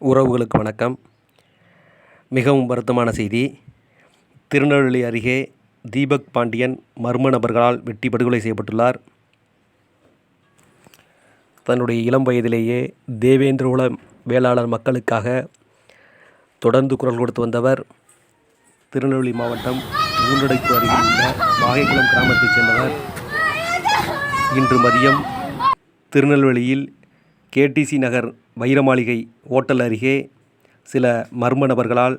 உறவுகளுக்கு வணக்கம். மிகவும் வருத்தமான செய்தி. திருநெல்வேலி அருகே தீபக் பாண்டியன் மர்ம நபர்களால் வெட்டி படுகொலை செய்யப்பட்டுள்ளார். தன்னுடைய இளம் வயதிலேயே தேவேந்திரகுல வேளாளர் மக்களுக்காக தொடர்ந்து குரல் கொடுத்து வந்தவர் திருநெல்வேலி மாவட்டம் ஊரடைப்பு அருகில் உள்ள வாகைக்குளம் கிராமத்தைச் சேர்ந்தவர். இன்று மதியம் திருநெல்வேலியில் கேடிசி நகர் வைரமாளிகை ஓட்டல் அருகே சில மர்ம நபர்களால்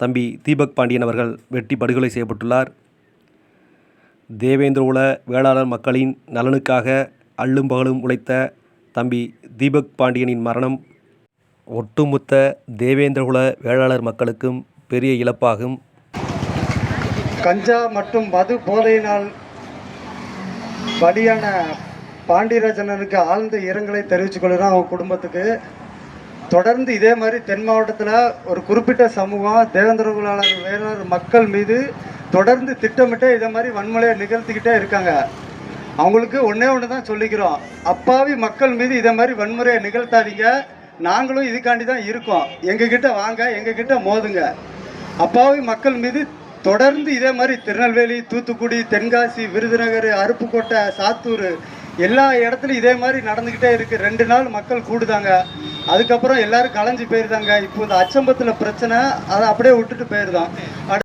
தம்பி தீபக் பாண்டியன் அவர்கள் வெட்டி படுகொலை செய்யப்பட்டுள்ளார். தேவேந்திரகுல வேளாளர் மக்களின் நலனுக்காக அள்ளும் பகலும் உழைத்த தம்பி தீபக் பாண்டியனின் மரணம் ஒட்டுமொத்த தேவேந்திரகுல வேளாளர் மக்களுக்கும் பெரிய இழப்பாகும். கஞ்சா மற்றும் மது போதையினால் பலியான பாண்டியராஜனனுக்கு ஆழ்ந்த இரங்கலை தெரிவித்துக் கொள்கிறோம் அவங்க குடும்பத்துக்கு. தொடர்ந்து இதே மாதிரி தென் மாவட்டத்தில் ஒரு குறிப்பிட்ட சமூகம் தேவேந்திரகுலாளர் வேளாளர் மக்கள் மீது தொடர்ந்து திட்டமிட்டே இதே மாதிரி வன்முறையை நிகழ்த்திக்கிட்டே இருக்காங்க. அவங்களுக்கு ஒன்றே ஒன்று தான் சொல்லிக்கிறோம். அப்பாவி மக்கள் மீது இதே மாதிரி வன்முறையை நிகழ்த்தாதீங்க. நாங்களும் இதுக்காண்டி தான் இருக்கோம். எங்ககிட்ட வாங்க எங்ககிட்ட மோதுங்க. அப்பாவி மக்கள் மீது தொடர்ந்து இதே மாதிரி திருநெல்வேலி தூத்துக்குடி தென்காசி விருதுநகர் அருப்புக்கோட்டை சாத்தூர் எல்லா இடத்துலையும் இதே மாதிரி நடந்துக்கிட்டே இருக்கு. ரெண்டு நாள் மக்கள் கூடுதாங்க. அதுக்கப்புறம் எல்லாரும் கலைஞ்சு போயிருந்தாங்க. இப்போ இந்த அச்சம்பத்தில் பிரச்சனை அதை அப்படியே விட்டுட்டு போயிருந்தான்